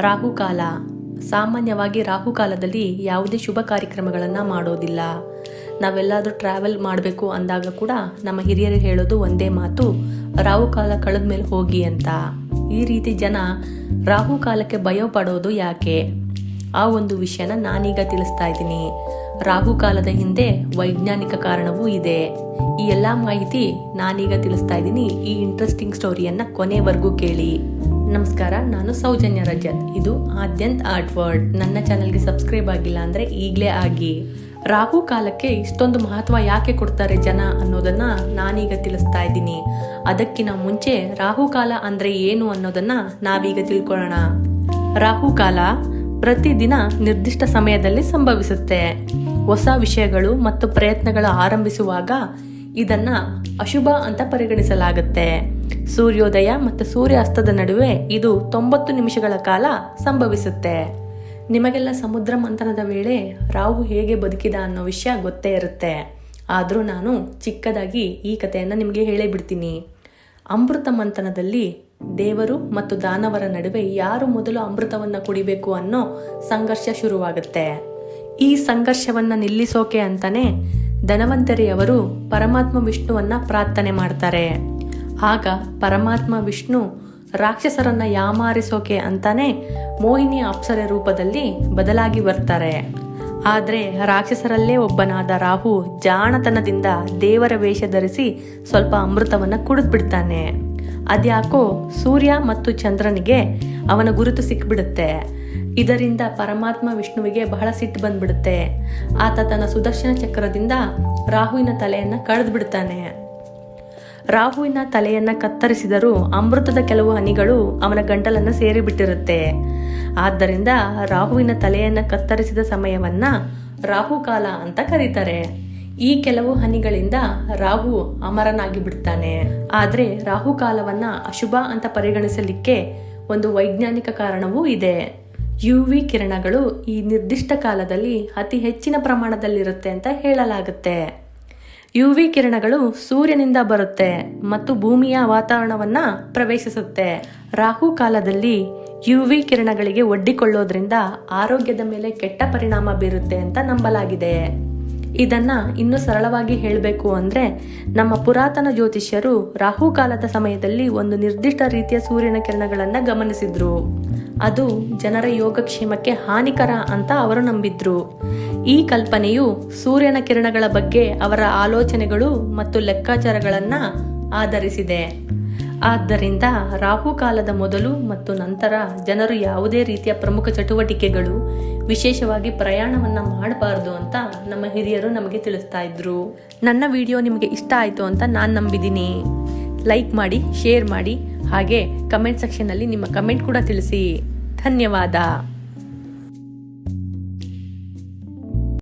ರಾಹುಕಾಲ. ಸಾಮಾನ್ಯವಾಗಿ ರಾಹುಕಾಲದಲ್ಲಿ ಯಾವುದೇ ಶುಭ ಕಾರ್ಯಕ್ರಮಗಳನ್ನು ಮಾಡೋದಿಲ್ಲ. ನಾವೆಲ್ಲಾದರೂ ಟ್ರಾವೆಲ್ ಮಾಡಬೇಕು ಅಂದಾಗ ಕೂಡ ನಮ್ಮ ಹಿರಿಯರು ಹೇಳೋದು ಒಂದೇ ಮಾತು, ರಾಹುಕಾಲ ಕಳೆದ ಮೇಲೆ ಹೋಗಿ ಅಂತ. ಈ ರೀತಿ ಜನ ರಾಹುಕಾಲಕ್ಕೆ ಭಯ ಪಡೋದು ಯಾಕೆ? ಆ ಒಂದು ವಿಷಯನ ನಾನೀಗ ತಿಳಿಸ್ತಾ ಇದ್ದೀನಿ. ರಾಹುಕಾಲದ ಹಿಂದೆ ವೈಜ್ಞಾನಿಕ ಕಾರಣವೂ ಇದೆ. ಈ ಎಲ್ಲ ಮಾಹಿತಿ ನಾನೀಗ ತಿಳಿಸ್ತಾ ಇದ್ದೀನಿ ಈ ಇಂಟ್ರೆಸ್ಟಿಂಗ್ ಸ್ಟೋರಿಯನ್ನ ಕೊನೆವರೆಗೂ ಕೇಳಿ. ನಮಸ್ಕಾರ, ನಾನು ಸೌಜನ್ಯ ರಜತ್. ಇದು ಆದ್ಯಂತ ಆರ್ಟ್ ವರ್ಡ್ ನನ್ನ ಚಾನಲ್ಗೆ ಸಬ್ಸ್ಕ್ರೈಬ್ ಆಗಿಲ್ಲ ಅಂದ್ರೆ ಈಗಲೇ ಆಗಿ. ರಾಹು ಕಾಲಕ್ಕೆ ಇಷ್ಟೊಂದು ಮಹತ್ವ ಯಾಕೆ ಕೊಡ್ತಾರೆ ಜನ ಅನ್ನೋದನ್ನ ನಾನೀಗ ತಿಳಿಸ್ತಾ ಇದ್ದೀನಿ. ಅದಕ್ಕಿಂತ ಮುಂಚೆ ರಾಹುಕಾಲ ಅಂದ್ರೆ ಏನು ಅನ್ನೋದನ್ನ ನಾವೀಗ ತಿಳ್ಕೊಳ್ಳೋಣ. ರಾಹುಕಾಲ ಪ್ರತಿದಿನ ನಿರ್ದಿಷ್ಟ ಸಮಯದಲ್ಲಿ ಸಂಭವಿಸುತ್ತೆ. ಹೊಸ ವಿಷಯಗಳು ಮತ್ತು ಪ್ರಯತ್ನಗಳು ಆರಂಭಿಸುವಾಗ ಇದನ್ನ ಅಶುಭ ಅಂತ ಪರಿಗಣಿಸಲಾಗುತ್ತೆ. ಸೂರ್ಯೋದಯ ಮತ್ತು ಸೂರ್ಯಾಸ್ತದ ನಡುವೆ ಇದು ತೊಂಬತ್ತು ನಿಮಿಷಗಳ ಕಾಲ ಸಂಭವಿಸುತ್ತೆ. ನಿಮಗೆಲ್ಲ ಸಮುದ್ರ ಮಂಥನದ ವೇಳೆ ರಾಹು ಹೇಗೆ ಬದುಕಿದ ಅನ್ನೋ ವಿಷಯ ಗೊತ್ತೇ ಇರುತ್ತೆ. ಆದರೂ ನಾನು ಚಿಕ್ಕದಾಗಿ ಈ ಕಥೆಯನ್ನು ನಿಮಗೆ ಹೇಳೇ ಬಿಡ್ತೀನಿ. ಅಮೃತ ಮಂಥನದಲ್ಲಿ ದೇವರು ಮತ್ತು ದಾನವರ ನಡುವೆ ಯಾರು ಮೊದಲು ಅಮೃತವನ್ನು ಕುಡಿಬೇಕು ಅನ್ನೋ ಸಂಘರ್ಷ ಶುರುವಾಗುತ್ತೆ. ಈ ಸಂಘರ್ಷವನ್ನು ನಿಲ್ಲಿಸೋಕೆ ಅಂತಾನೆ ಧನವಂತರಿಯವರು ಪರಮಾತ್ಮ ವಿಷ್ಣುವನ್ನ ಪ್ರಾರ್ಥನೆ ಮಾಡ್ತಾರೆ. ಆಗ ಪರಮಾತ್ಮ ವಿಷ್ಣು ರಾಕ್ಷಸರನ್ನ ಯಾಮಾರಿಸೋಕೆ ಅಂತಾನೆ ಮೋಹಿನಿ ಅಪ್ಸರ ರೂಪದಲ್ಲಿ ಬದಲಾಗಿ ಬರ್ತಾರೆ. ಆದರೆ ರಾಕ್ಷಸರಲ್ಲೇ ಒಬ್ಬನಾದ ರಾಹು ಜಾಣತನದಿಂದ ದೇವರ ವೇಷ ಧರಿಸಿ ಸ್ವಲ್ಪ ಅಮೃತವನ್ನ ಕುಡಿದ್ಬಿಡ್ತಾನೆ. ಅದ್ಯಾಕೋ ಸೂರ್ಯ ಮತ್ತು ಚಂದ್ರನಿಗೆ ಅವನ ಗುರುತು ಸಿಕ್ಬಿಡುತ್ತೆ. ಇದರಿಂದ ಪರಮಾತ್ಮ ವಿಷ್ಣುವಿಗೆ ಬಹಳ ಸಿಟ್ಟು ಬಂದ್ಬಿಡುತ್ತೆ. ಆತ ತನ್ನ ಸುದರ್ಶನ ಚಕ್ರದಿಂದ ರಾಹುವಿನ ತಲೆಯನ್ನ ಕಳೆದು ಬಿಡ್ತಾನೆ ರಾಹುವಿನ ತಲೆಯನ್ನ ಕತ್ತರಿಸಿದರೂ ಅಮೃತದ ಕೆಲವು ಹನಿಗಳು ಅವನ ಗಂಟಲನ್ನು ಸೇರಿಬಿಟ್ಟಿರುತ್ತೆ. ಆದ್ದರಿಂದ ರಾಹುವಿನ ತಲೆಯನ್ನ ಕತ್ತರಿಸಿದ ಸಮಯವನ್ನ ರಾಹುಕಾಲ ಅಂತ ಕರೀತಾರೆ. ಈ ಕೆಲವು ಹನಿಗಳಿಂದ ರಾಹು ಅಮರನಾಗಿ ಬಿಡ್ತಾನೆ. ಆದ್ರೆ ರಾಹುಕಾಲವನ್ನ ಅಶುಭ ಅಂತ ಪರಿಗಣಿಸಲಿಕ್ಕೆ ಒಂದು ವೈಜ್ಞಾನಿಕ ಕಾರಣವೂ ಇದೆ. ಯು ವಿ ಕಿರಣಗಳು ಈ ನಿರ್ದಿಷ್ಟ ಕಾಲದಲ್ಲಿ ಅತಿ ಹೆಚ್ಚಿನ ಪ್ರಮಾಣದಲ್ಲಿರುತ್ತೆ ಅಂತ ಹೇಳಲಾಗುತ್ತೆ. ಯು ವಿ ಕಿರಣಗಳು ಸೂರ್ಯನಿಂದ ಬರುತ್ತೆ ಮತ್ತು ಭೂಮಿಯ ವಾತಾವರಣವನ್ನ ಪ್ರವೇಶಿಸುತ್ತೆ. ರಾಹು ಕಾಲದಲ್ಲಿ ಯು ವಿ ಕಿರಣಗಳಿಗೆ ಒಡ್ಡಿಕೊಳ್ಳೋದ್ರಿಂದ ಆರೋಗ್ಯದ ಮೇಲೆ ಕೆಟ್ಟ ಪರಿಣಾಮ ಬೀರುತ್ತೆ ಅಂತ ನಂಬಲಾಗಿದೆ. ಇದನ್ನ ಇನ್ನು ಸರಳವಾಗಿ ಹೇಳಬೇಕು ಅಂದ್ರೆ ನಮ್ಮ ಪುರಾತನ ಜ್ಯೋತಿಷ್ಯರು ರಾಹುಕಾಲದ ಸಮಯದಲ್ಲಿ ಒಂದು ನಿರ್ದಿಷ್ಟ ರೀತಿಯ ಸೂರ್ಯನ ಕಿರಣಗಳನ್ನು ಗಮನಿಸಿದ್ರು. ಅದು ಜನರ ಯೋಗಕ್ಷೇಮಕ್ಕೆ ಹಾನಿಕರ ಅಂತ ಅವರು ನಂಬಿದ್ರು. ಈ ಕಲ್ಪನೆಯು ಸೂರ್ಯನ ಕಿರಣಗಳ ಬಗ್ಗೆ ಅವರ ಆಲೋಚನೆಗಳು ಮತ್ತು ಲೆಕ್ಕಾಚಾರಗಳನ್ನ ಆಧರಿಸಿದೆ. ಆದ್ದರಿಂದ ರಾಹುಕಾಲದ ಮೊದಲು ಮತ್ತು ನಂತರ ಜನರು ಯಾವುದೇ ರೀತಿಯ ಪ್ರಮುಖ ಚಟುವಟಿಕೆಗಳು ವಿಶೇಷವಾಗಿ ಪ್ರಯಾಣವನ್ನು ಮಾಡಬಾರ್ದು ಅಂತ ನಮ್ಮ ಹಿರಿಯರು ನಮಗೆ ತಿಳಿಸ್ತಾ ಇದ್ರು. ನನ್ನ ವಿಡಿಯೋ ನಿಮಗೆ ಇಷ್ಟ ಆಯಿತು ಅಂತ ನಾನು ನಂಬಿದ್ದೀನಿ ಲೈಕ್ ಮಾಡಿ, ಶೇರ್ ಮಾಡಿ, ಹಾಗೆ ಕಮೆಂಟ್ ಸೆಕ್ಷನ್ನಲ್ಲಿ ನಿಮ್ಮ ಕಮೆಂಟ್ ಕೂಡ ತಿಳಿಸಿ. ಧನ್ಯವಾದ.